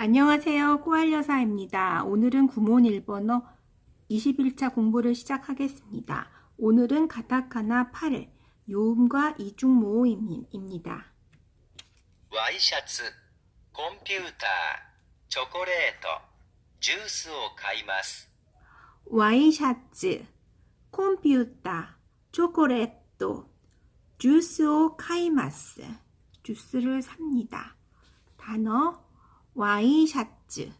안녕하세요. 꼬알려사입니다. 오늘은 구몬 일본어 21차 공부를 시작하겠습니다. 오늘은 가타카나 8, 요음과 이중 모음입니다. 와이셔츠, 컴퓨터, 초콜릿, 주스를 買います. 와이셔츠, 컴퓨터, 초콜릿, 주스를 買います. 주스를 삽니다. 단어 와이샤츠.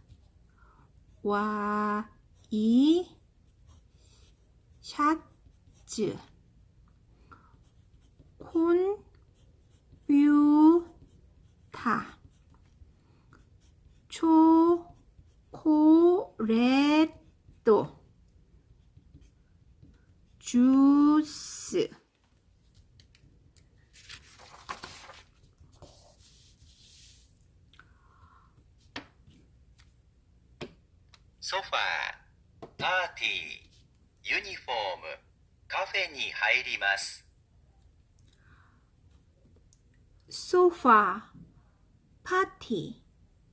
와이 샤츠. 콘퓨타. 초콜릿. ソファー、パーティー、ユニフォーム、カフェに入ります。ソファー、パーティー、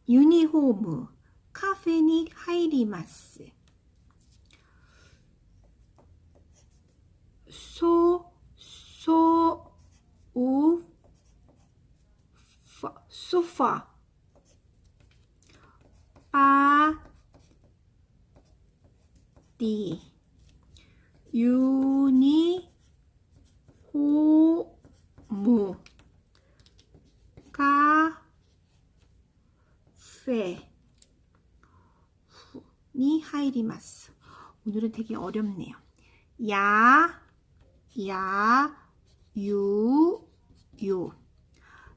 ユニフォーム、カフェに入ります。ソ、ソ、ウ、フ、ソファー、パーティー、 디, 유니, 호, 무. 카페 니 하이리마스 오늘은 되게 어렵네요. 야, 야, 유, 유.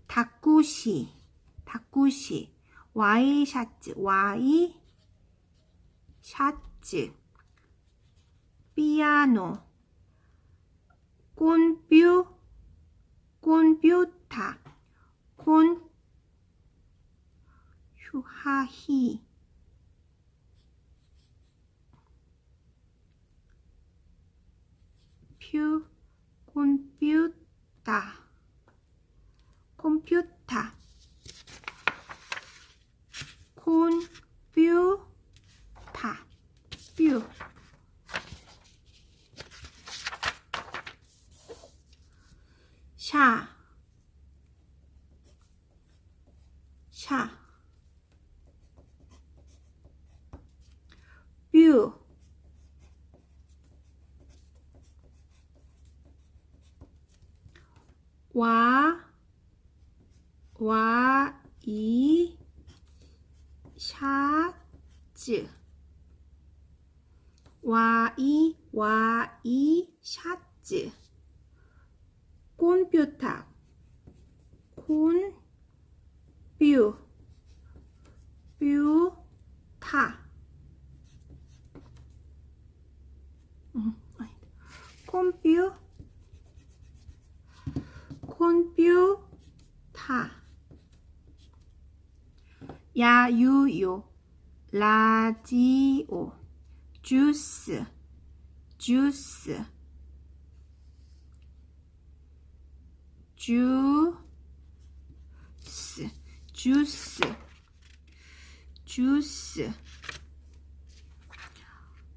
다꾸시, 다꾸시. 와이샤츠, 와이, 샤츠. 피아노, 콘퓨, 콘퓨터. 콘 휴하히 퓨 컴퓨터 컴퓨터 컴퓨터 퓨 샤, 샤, 뷰, 와, 와, 이, 샤츠, 와, 이, 와, 이, 샤츠, 컴퓨터, 콘, 뷰, 뷰, 타. 음, 컴퓨터. 야유요, 라디오, 주스, 주스. 주스, 주스, 주스.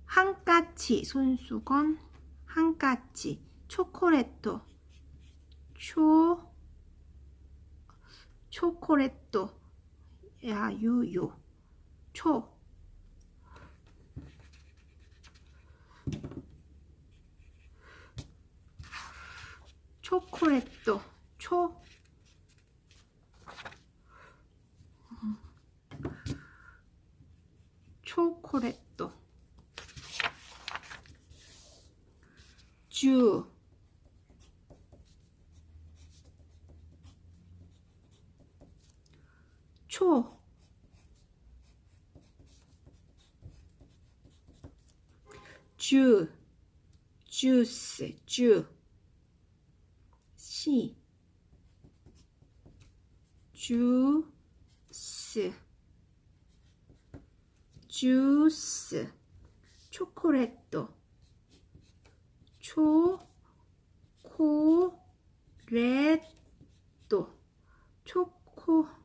한 까치 손수건, 한 까치 초콜릿도, 초, 초콜릿도, 야유요, 초. 초콜릿도, 초. 초콜릿도 주 초, 주, 주스, 주, 시, 주스, 주스, 초콜릿도, 초코레토, 초코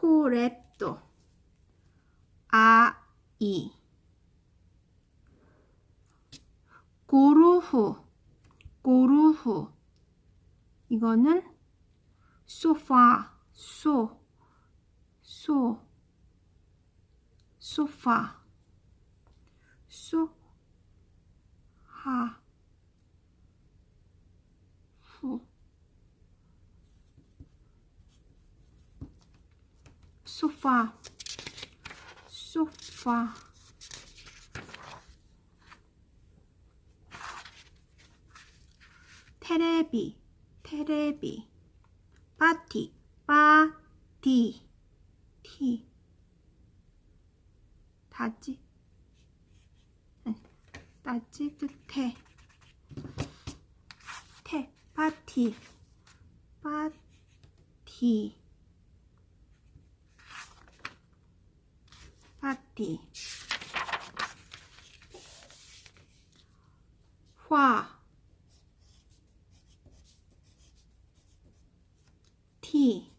코레토 아이. 고루후 고루후. 이거는 소파 소 소 소파 소하 후. 소파, 소파. 테레비, 테레비. 파티, 파티, 티. 다지, 다지 끝에. 태, 파티, 파티. 파티. 화, 티.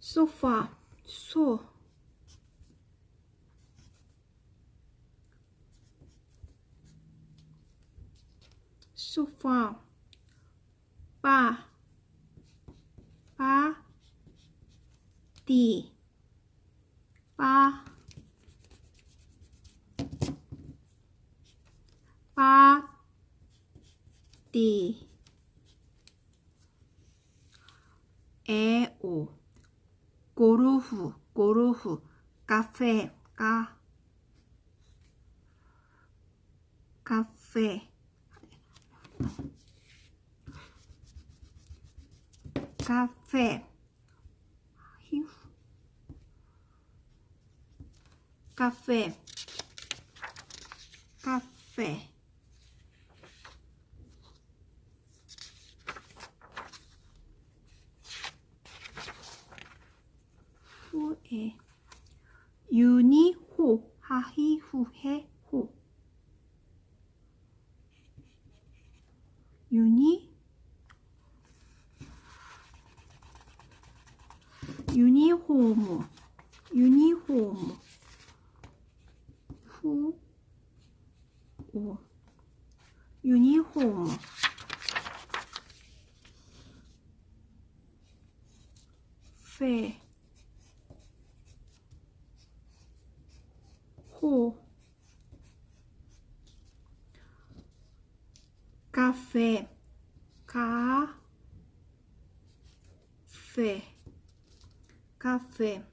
소파, 소. 소파, 바, 바, 디, 바, 바, 디, 에오, 고루후, 고루후, 카페, 카, 카페, 카페, 휴, 카페, 카페. 후에 유니호 하히 후해 호 유니 유니호무 유니호무 후오 유니호무 페호 카페 카페 카페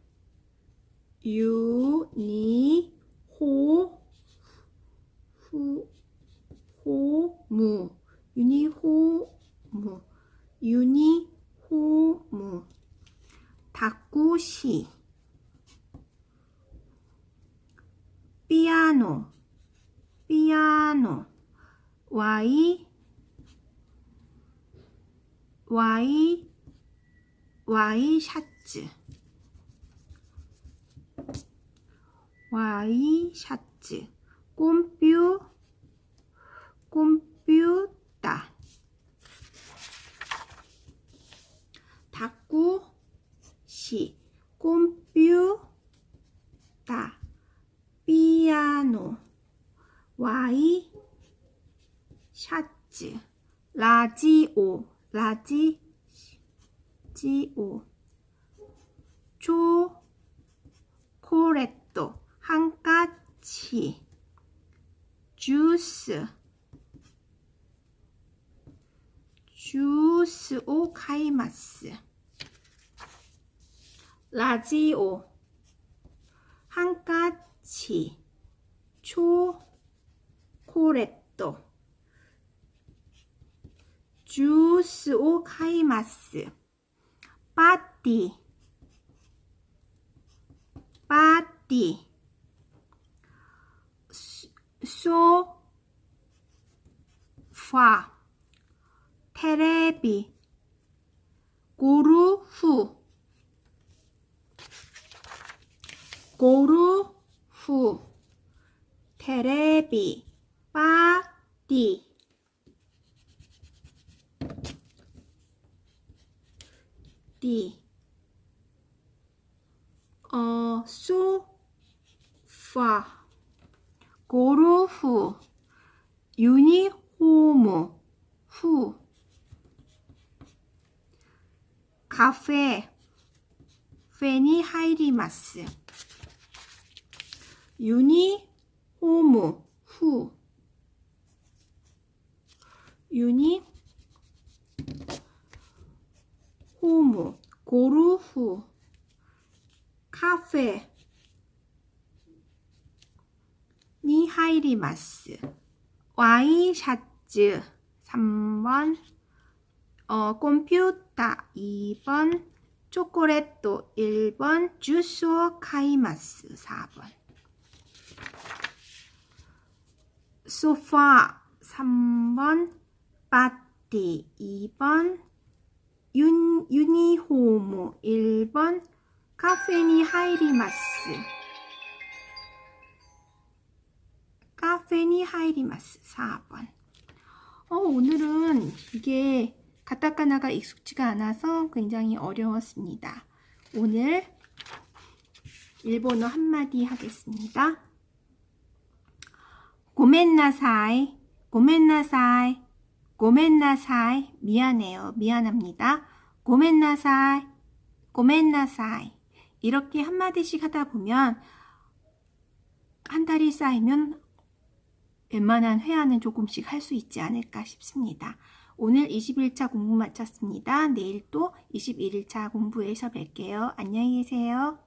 유니 호 후, 호 무 유니 호 무 유니 호 무. 다꾸시. 피아노 피아노. 와이 와이 와이 샤츠. 와이 샤츠. 꼼뾰 꼼 뾰따 다꾸시. 꼼뾰따 피아노. 와이. 샤츠. 라지오. 라지 지오. 초콜릿도 한 가치 주스 주스 오 카이마스. 라지오. 한가치. 초콜릿도 주스 오 카이마스. 파티 파티 소파 테레비 고루후 고루후 테레비 파티 디. 어, 소, 소파. 고루후 유니호무 후 카페 페니 하이리마스. 유니호무 후. 유니 호무 고루 후. 카페 니 하이리마스. 와이샤츠 3번 어, 컴퓨터 2번 초콜릿도 1번 주스오 카이마스 4번. 소파 3번 파티 2번 윤, 유니호모 1번 카페니 하이리마스. 카페니 하이리마스 4번. 어, 오늘은 이게 가타카나가 익숙지가 않아서 굉장히 어려웠습니다. 오늘 일본어 한마디 하겠습니다. 고멘나사이, 고멘나사이, 고멘나사이, 미안해요, 미안합니다. 고멘나사이, 고멘나사이. 이렇게 한마디씩 하다 보면 한 달이 쌓이면 웬만한 회화는 조금씩 할 수 있지 않을까 싶습니다. 오늘 21차 공부 마쳤습니다. 내일 또 21일차 공부에서 뵐게요. 안녕히 계세요.